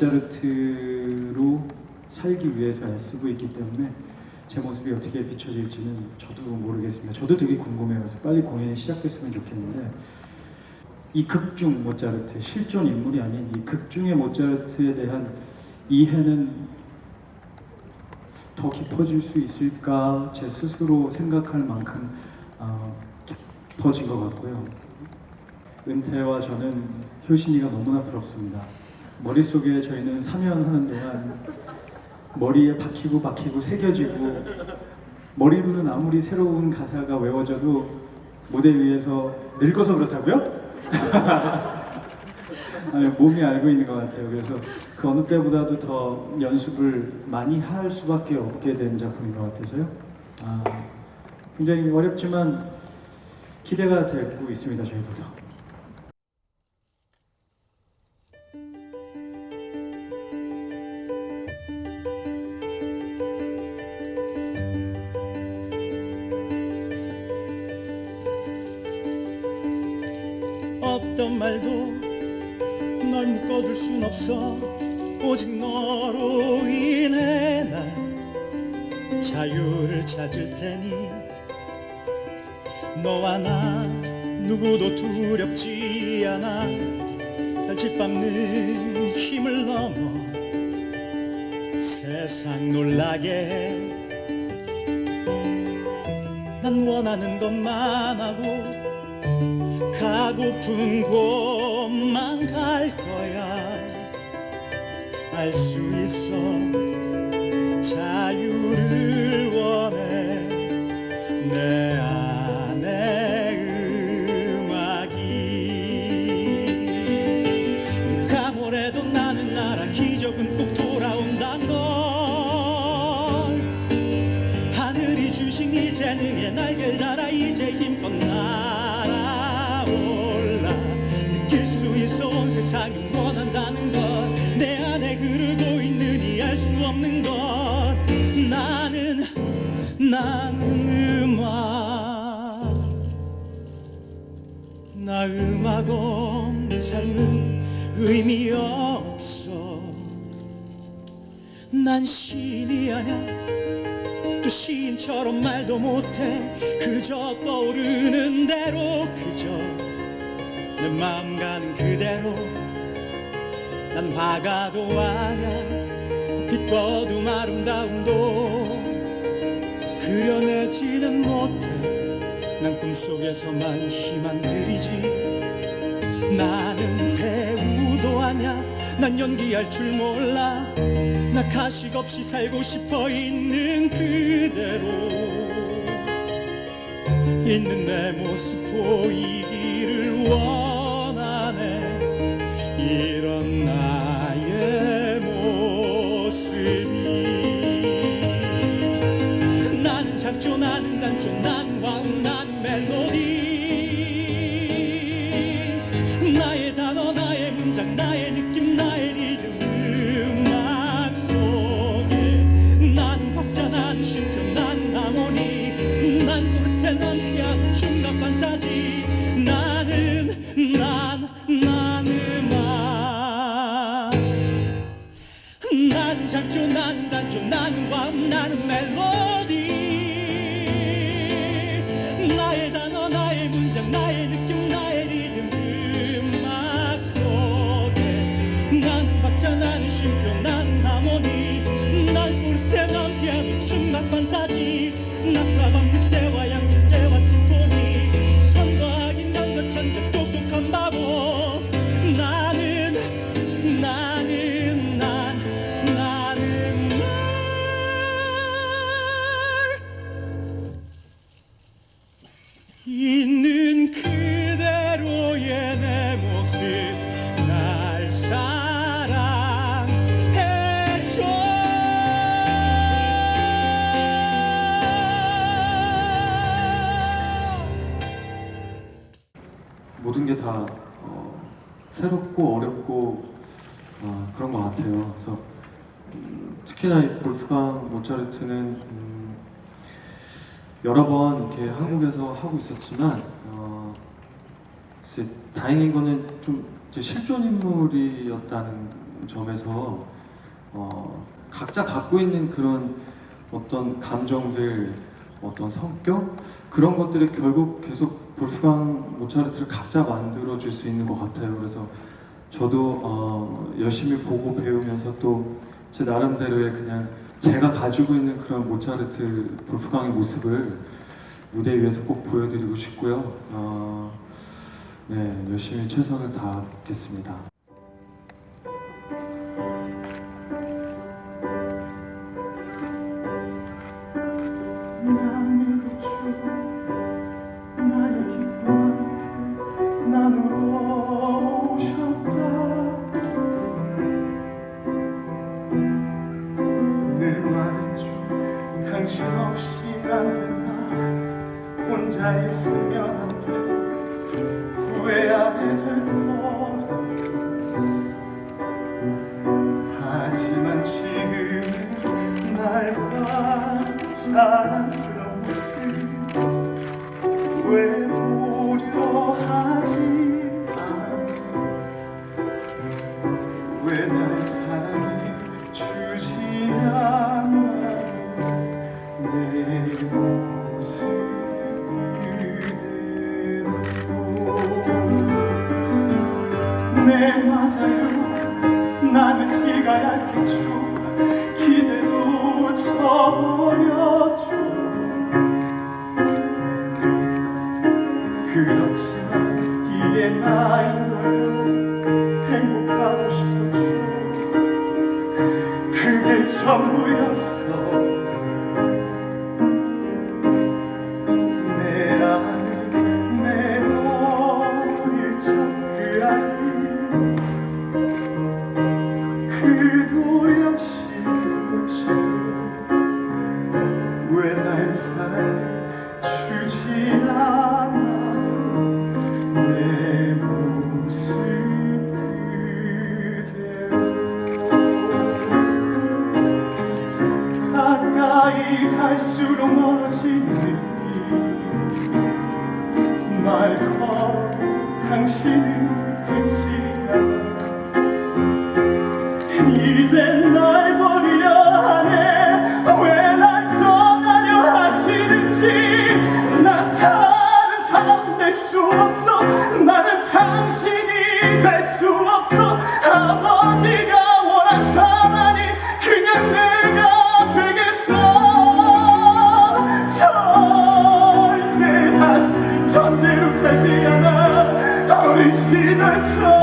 모차르트로 살기 위해서 애쓰고 있기 때문에 제 모습이 어떻게 비춰질지는 저도 모르겠습니다. 저도 되게 궁금해요. 그래서 빨리 공연이 시작됐으면 좋겠는데 이 극중 모차르트 실존 인물이 아닌 이 극중의 모차르트에 대한 이해는 더 깊어질 수 있을까 제 스스로 생각할 만큼 어, 깊어진 것 같고요. 은퇴와 저는 효신이가 너무나 부럽습니다. 머릿속에 저희는 3년 하는 동안 머리에 박히고 박히고 새겨지고 머리로는 아무리 새로운 가사가 외워져도 무대 위에서 늙어서 그렇다고요? 아니 몸이 알고 있는 것 같아요. 그래서 그 어느 때보다도 더 연습을 많이 할 수밖에 없게 된 작품인 것 같아서요. 아, 굉장히 어렵지만 기대가 되고 있습니다. 저희들도. 어떤 말도 널 묶어둘 순 없어. 오직 너로 인해 난 자유를 찾을 테니. 너와 나 누구도 두렵지 않아. 날 짓밟는 힘을 넘어 세상 놀라게. 해. 난 원하는 것만 하고 가고픈 곳만 갈 거야. 알 수 있어. 자유를 나 음악 없는 삶은 의미 없어. 난 신이 아냐 또 시인처럼 말도 못해. 그저 떠오르는 대로 그저 내 마음 가는 그대로. 난 화가도 아냐 빛과 어둠 아름다움도 난 꿈속에서만 희망 그리지. 나는 배우도 아냐? 난 연기할 줄 몰라. 나 가식 없이 살고 싶어 있는 그대로. 있는 내 모습 보이기를 원 작조 난 단조 난 과음 모든 게 다 어, 새롭고 어렵고 어, 그런 것 같아요. 그래서 음, 특히나 이 볼프강 모차르트는 음, 여러 번 이렇게 한국에서 하고 있었지만 어, 다행인 거는 좀 이제 실존 인물이었다는 점에서 어, 각자 갖고 있는 그런 어떤 감정들, 어떤 성격 그런 것들이 결국 계속 볼프강 모차르트를 각자 만들어 줄 수 있는 것 같아요. 그래서 저도 어, 열심히 보고 배우면서 또 제 나름대로의 그냥 제가 가지고 있는 그런 모차르트 볼프강의 모습을 무대 위에서 꼭 보여드리고 싶고요. 어, 네, 열심히 최선을 다하겠습니다. 날봐 자랑스러운 모습 왜 보려 하지 않아 왜날 사랑해 주지 않아 내 모습 그대로 네 맞아요 나는 지가 얇겠죠 기대도 저버렸죠 그렇지만 이게 나인 걸요 행복하고 싶었죠. 그게 전부였어 될수 없어. 아버지가 원한 사람이 그냥 내가 되겠어. 절대 다시 전대로 살지 않아. 어린 시절처럼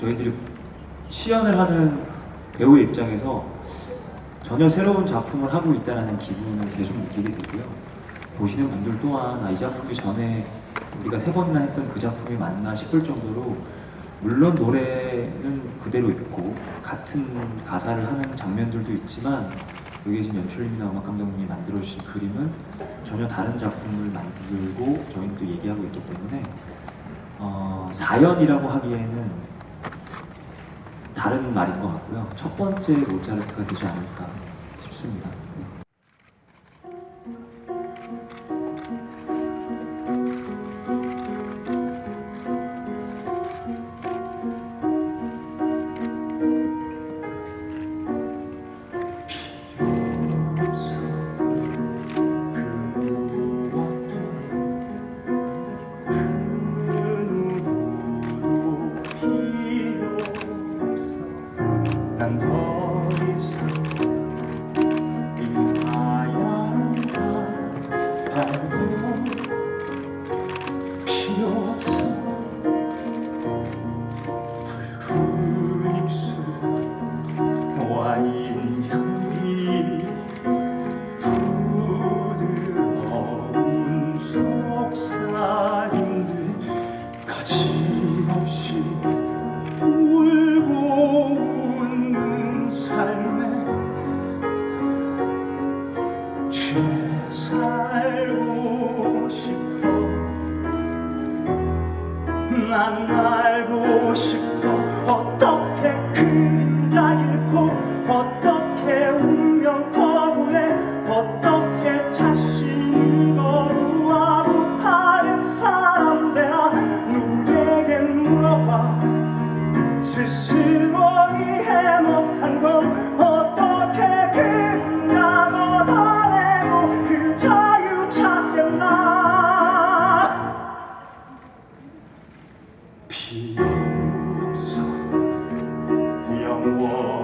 저희들이 시연을 하는 배우의 입장에서 전혀 새로운 작품을 하고 있다는 기분을 계속 느끼게 되고요. 보시는 분들 또한 아, 이 작품이 전에 우리가 세 번이나 했던 그 작품이 맞나 싶을 정도로 물론 노래는 그대로 있고 같은 가사를 하는 장면들도 있지만 여기 계신 연출님이나 음악 감독님이 만들어주신 그림은 전혀 다른 작품을 만들고 저희는 또 얘기하고 있기 때문에 어, 사연이라고 하기에는 다른 말인 것 같고요. 첫 번째 모차르트가 되지 않을까 싶습니다. 어떻게 운명 거부해 어떻게 자신을 거부하고 다른 사람 되라 누구에게 물어봐. 스스로 이 해먹한 걸 어떻게 그냥 얻어내고 그 자유 찾겠나? 필요 없어. 영원.